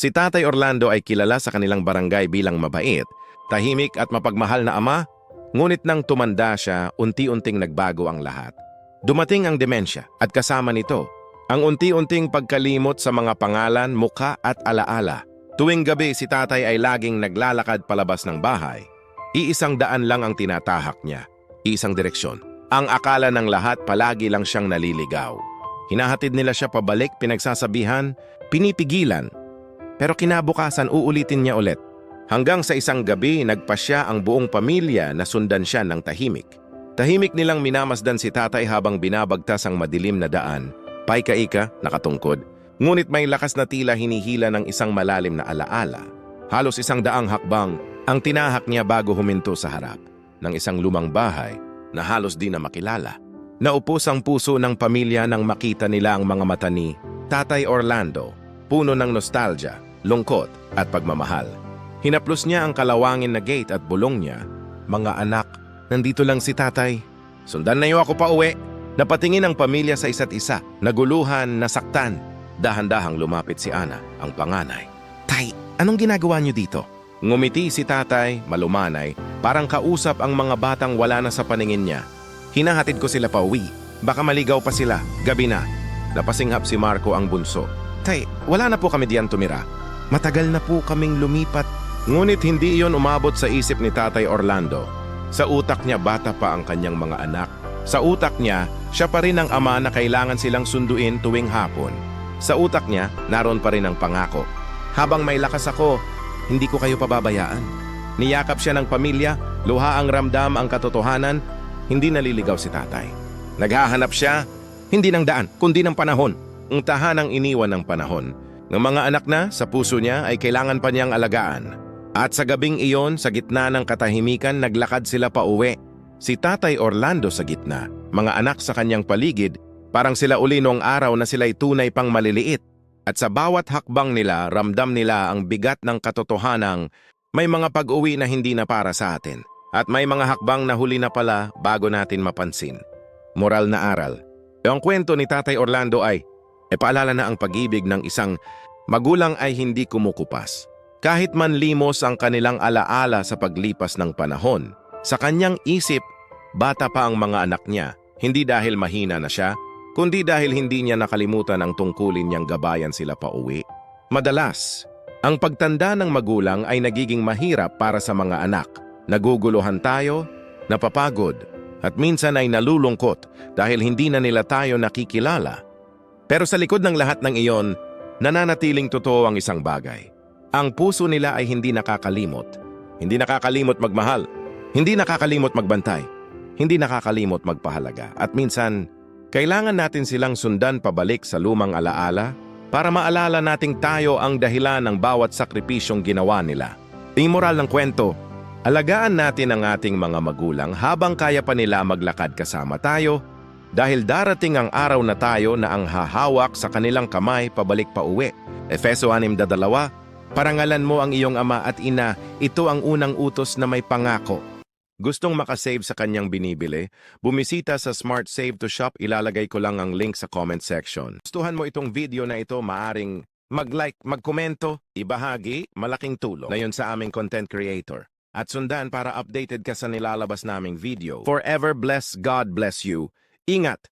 Si Tatay Orlando ay kilala sa kanilang barangay bilang mabait, tahimik at mapagmahal na ama, ngunit nang tumanda siya, unti-unting nagbago ang lahat. Dumating ang demensya at kasama nito, ang unti-unting pagkalimot sa mga pangalan, mukha at alaala. Tuwing gabi si tatay ay laging naglalakad palabas ng bahay. Iisang daan lang ang tinatahak niya, iisang direksyon. Ang akala ng lahat palagi lang siyang naliligaw. Hinahatid nila siya pabalik, pinagsasabihan, pinipigilan. Pero kinabukasan uulitin niya ulit. Hanggang sa isang gabi, nagpasya ang buong pamilya na sundan siya ng tahimik. Tahimik nilang minamasdan si tatay habang binabagtas ang madilim na daan. Paika-ika, nakatungkod. Ngunit may lakas na tila hinihila ng isang malalim na alaala. Halos isang daang hakbang ang tinahak niya bago huminto sa harap ng isang lumang bahay na halos di na makilala. Naupos ang puso ng pamilya nang makita nila ang mga mata ni Tatay Orlando, puno ng nostalgia, lungkot at pagmamahal. Hinaplos niya ang kalawangin na gate at bulong niya, Mga anak, nandito lang si tatay. Sundan na niyo ako pa uwi. Napatingin ang pamilya sa isa't isa, naguluhan, nasaktan. Dahan-dahang lumapit si Ana, ang panganay. Tay, anong ginagawa niyo dito? Ngumiti si tatay, malumanay, parang kausap ang mga batang wala na sa paningin niya. Hinahatid ko sila pa uwi. Baka maligaw pa sila. Gabi na. Napasinghap si Marco ang bunso. Tay, wala na po kami diyan tumira. Matagal na po kaming lumipat. Ngunit hindi iyon umabot sa isip ni Tatay Orlando. Sa utak niya bata pa ang kanyang mga anak. Sa utak niya, siya pa rin ang ama na kailangan silang sunduin tuwing hapon. Sa utak niya, naroon pa rin ang pangako. Habang may lakas ako, hindi ko kayo pababayaan. Niyakap siya ng pamilya, luha ang ramdam ang katotohanan, hindi naliligaw si tatay. Naghahanap siya, hindi ng daan, kundi ng panahon. Ang tahanang iniwan ng panahon. Ng mga anak na sa puso niya ay kailangan pa niyang alagaan. At sa gabing iyon, sa gitna ng katahimikan, naglakad sila pa uwi. Si Tatay Orlando sa gitna, mga anak sa kanyang paligid, parang sila uli noong araw na sila'y tunay pang maliliit. At sa bawat hakbang nila, ramdam nila ang bigat ng katotohanang may mga pag-uwi na hindi na para sa atin. At may mga hakbang na huli na pala bago natin mapansin. Moral na aral. Ang kwento ni Tatay Orlando ay, e paalala na ang pag-ibig ng isang magulang ay hindi kumukupas. Kahit man limos ang kanilang alaala sa paglipas ng panahon, sa kanyang isip, bata pa ang mga anak niya, hindi dahil mahina na siya, kundi dahil hindi niya nakalimutan ang tungkulin niyang gabayan sila pa uwi. Madalas, ang pagtanda ng magulang ay nagiging mahirap para sa mga anak. Naguguluhan tayo, napapagod, at minsan ay nalulungkot dahil hindi na nila tayo nakikilala. Pero sa likod ng lahat ng iyon, nananatiling totoo ang isang bagay. Ang puso nila ay hindi nakakalimot. Hindi nakakalimot magmahal. Hindi nakakalimot magbantay. Hindi nakakalimot magpahalaga. At minsan, kailangan natin silang sundan pabalik sa lumang alaala para maalala nating tayo ang dahilan ng bawat sakripisyong ginawa nila. Ang moral ng kwento, alagaan natin ang ating mga magulang habang kaya pa nila maglakad kasama tayo dahil darating ang araw na tayo na ang hahawak sa kanilang kamay pabalik pa uwi. Efeso 6.2 Parangalan mo ang iyong ama at ina, ito ang unang utos na may pangako. Gustong makasave sa kanyang binibili? Bumisita sa Smart Save to Shop, ilalagay ko lang ang link sa comment section. Gustuhan mo itong video na ito, maaring mag-like, magkomento, ibahagi, malaking tulong na sa aming content creator. At sundan para updated ka sa nilalabas naming video. Forever bless God bless you. Ingat!